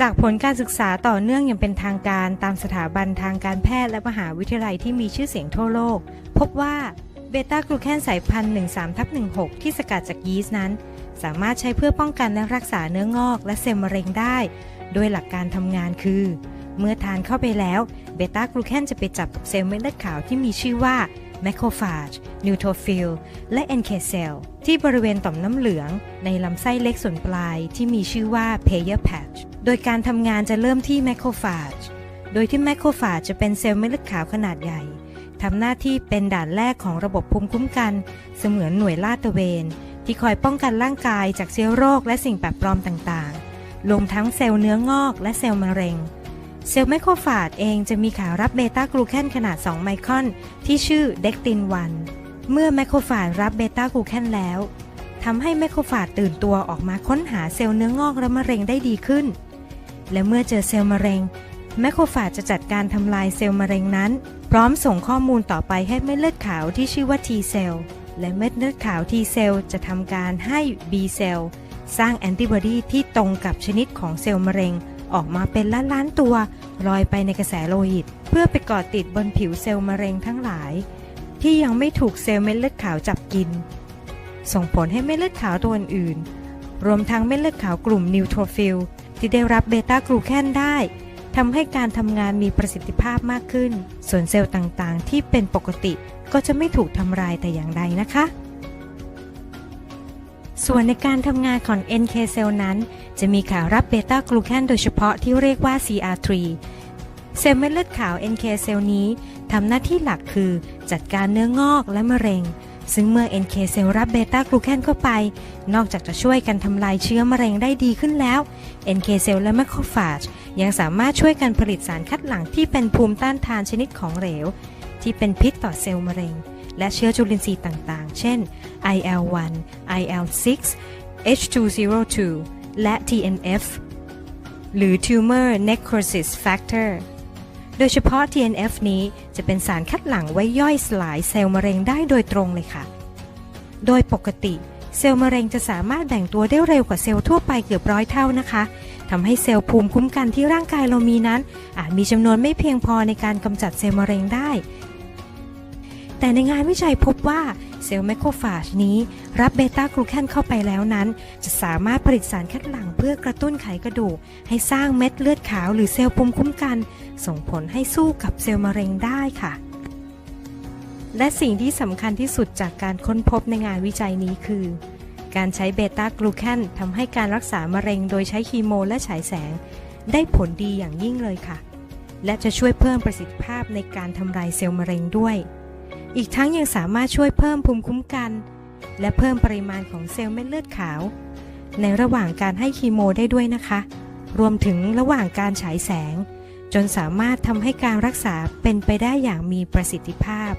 จากผลการศึกษาต่อเนื่องอย่างเป็นทางการตามสถาบันทางการแพทย์และมหาวิทยาลัยที่มีชื่อเสียงทั่วโลก พบว่าเบต้ากลูแคนสายพันธุ์ 13ทับ16 ที่สกัดจากยีสต์นั้น สามารถใช้เพื่อป้องกันและรักษาเนื้องอกและเซลล์มะเร็งได้ โดยหลักการทำงานคือ เมื่อทานเข้าไปแล้วเบต้ากลูแคนจะไปจับกับเซลล์เม็ดเลือดขาวที่มีชื่อว่า แมคโครฟาจนิวโทฟิลและ NK เซลที่บริเวณต่อมน้ำเหลือง ในลำไส้เล็กส่วนปลายที่มีชื่อว่า Payer patch โดยการทำงานจะเริ่มที่แมคโครฟาจโดยที่แมคโครฟาจจะเป็นเซลล์เม็ดเลือดขาวขนาดใหญ่ทำหน้าที่เป็นด่านแรกของระบบภูมิคุ้มกัน เสมือนหน่วยลาดตระเวน ที่คอยป้องกันร่างกายจากเชื้อโรคและสิ่งแปลกปลอมต่างๆรวมทั้งเซลล์เนื้องอกและเซลล์มะเร็ง เซลล์ไมโครฟาจเองจะมีขารับเบต้ากลูแคนขนาด 2 ไมครอน ที่ชื่อเด็กติน1เมื่อไมโครฟาจรับเบต้ากลูแคนแล้วทำให้ไมโครฟาจตื่นตัวออกมาค้นหาเซลล์เนื้องอกและมะเร็งได้ดีขึ้น และเมื่อเจอเซลล์มะเร็งไมโครฟาจจะจัดการทำลายเซลล์มะเร็งนั้น พร้อมส่งข้อมูลต่อไปให้เม็ดเลือดขาวที่ชื่อว่า T เซลล์และเม็ดเลือดขาว T เซลล์จะทำการให้ B เซลล์สร้างแอนติบอดีที่ตรงกับชนิดของเซลล์มะเร็ง ออกมาเป็นล้านล้านตัวลอยไปในกระแสโลหิต เพื่อไปเกาะติดบนผิวเซลล์มะเร็งทั้งหลาย ที่ยังไม่ถูกเซลล์เม็ดเลือดขาวจับกิน ส่งผลให้เม็ดเลือดขาวตัวอื่นๆรวมทั้งเม็ดเลือดขาวกลุ่มนิวโทรฟิลที่ได้รับเบต้ากลูแคนได้ทำให้การทำงานมีประสิทธิภาพมากขึ้น ส่วนเซลล์ต่างๆ ที่เป็นปกติก็จะไม่ถูกทำลายแต่อย่างใดนะคะ ส่วนในการทำงานของ NK เซลล์นั้น จะมีขารับเบต้ากลูแคนโดยเฉพาะที่เรียกว่า CR3 เซลล์เม็ดเลือดขาว NK เซลล์นี้ทำหน้าที่หลักคือจัดการเนื้องอกและมะเร็ง ซึ่งเมื่อ NK เซลล์รับเบต้ากลูแคนเข้าไป นอกจากจะช่วยกันทำลายเชื้อมะเร็งได้ดีขึ้นแล้ว NK เซลล์และแมคโครฟาจยังสามารถช่วยกันผลิตสารคัดหลั่งที่เป็นภูมิต้านทานชนิดของเหลว ที่เป็นพิษต่อเซลล์มะเร็ง และเชื้อจุลินทรีย์ต่างๆ เช่น IL-1 IL-6 H202 และ TNF หรือ Tumor Necrosis Factor โดยเฉพาะ TNF นี้จะเป็นสารคัดหลั่งไว้ย่อยสลายเซลล์มะเร็งได้โดยตรงเลยค่ะ โดยปกติเซลล์มะเร็งจะสามารถแบ่งตัวได้เร็วกว่าเซลล์ทั่วไปเกือบร้อยเท่านะคะทำให้เซลล์ภูมิคุ้มกันที่ร่างกายเรามีนั้น อาจมีจำนวนไม่เพียงพอในการกำจัดเซลล์มะเร็งได้ แต่ในงานวิจัยพบว่าเซลล์แมคโครฟาจนี้ รับเบต้ากลูแคนเข้าไปแล้วนั้น จะสามารถผลิตสารคัดหลั่งเพื่อกระตุ้นไขกระดูก ให้สร้างเม็ดเลือดขาวหรือเซลล์ภูมิคุ้มกัน ส่งผลให้สู้กับเซลล์มะเร็งได้ค่ะ และสิ่งที่สำคัญที่สุดจากการค้นพบในงานวิจัยนี้คือ การใช้เบต้ากลูแคนทำให้การรักษามะเร็งโดยใช้คีโมและฉายแสง ได้ผลดีอย่างยิ่งเลยค่ะ และจะช่วยเพิ่มประสิทธิภาพในการทำลายเซลล์มะเร็งด้วย อีกทั้งยังสามารถช่วยเพิ่มภูมิคุ้มกัน และเพิ่มปริมาณของเซลล์เม็ดเลือดขาว ในระหว่างการให้คีโมได้ด้วยนะคะ รวมถึงระหว่างการฉายแสง จนสามารถทำให้การรักษาเป็นไปได้อย่างมีประสิทธิภาพ